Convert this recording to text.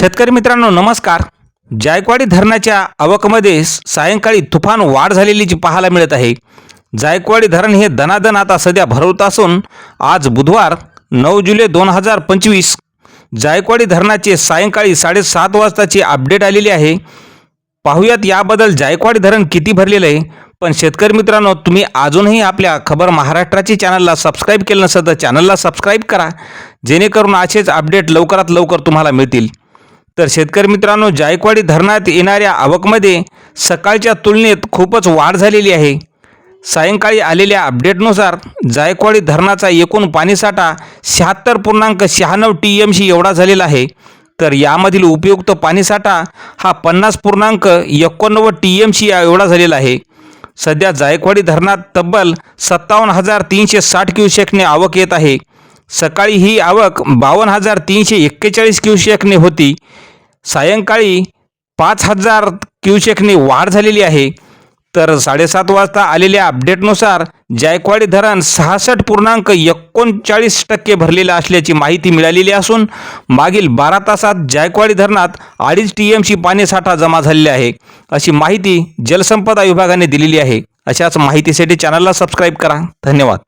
शेतकरी मित्रांनो नमस्कार. जायकवाडी धरणाच्या आवकमध्ये सायंकाळी तुफान वाढ झालेली जी पाहायला मिळत आहे. जायकवाडी धरण हे दनादन आता सध्या भरवत असून आज बुधवार नऊ जुलै दोन हजार पंचवीस. जायकवाडी धरणाचे सायंकाळी साडेसात वाजताची अपडेट आलेली आहे. पाहूयात याबद्दल जायकवाडी धरण किती भरलेलं आहे. पण शेतकरी मित्रांनो तुम्ही अजूनही आपल्या खबर महाराष्ट्राची चॅनलला सबस्क्राईब केलं नसेल तर चॅनलला सबस्क्राईब करा. जेणेकरून असेच अपडेट लवकरात लवकर तुम्हाला मिळतील. तर शेतकरी मित्रांनो जायकवाडी धरणात येणाऱ्या आवकमध्ये सकाळच्या तुलनेत खूपच वाढ झालेली आहे. सायंकाळी आलेल्या अपडेटनुसार जायकवाडी धरणाचा एकूण पाणीसाठा शहात्तर पूर्णांक शहाण्णव टी एम सी एवढा झालेला आहे. तर यामधील उपयुक्त पाणीसाठा हा पन्नास पूर्णांक एकोणनव्वद टी एम सी एवढा झालेला आहे. सध्या जायकवाडी धरणात तब्बल सत्तावन्न हजार तीनशे साठ क्युसेकने आवक येत आहे. सकाळी ही आवक बावन्न हजार तीनशे एक्केचाळीस क्युसेकने होती. सायंकाळी पाच हजार क्युसेकने वाढ झालेली आहे. तर साडेसात वाजता आलेल्या अपडेटनुसार जायकवाडी धरण सहासष्ट पूर्णांक एकोणचाळीस टक्के भरलेलं असल्याची माहिती मिळालेली असून मागील बारा तासात जायकवाडी धरणात अडीच टी एम सी पाणीसाठा जमा झालेला आहे. अशी माहिती जलसंपदा विभागाने दिलेली आहे. अशाच माहितीसाठी चॅनलला सबस्क्राईब करा. धन्यवाद.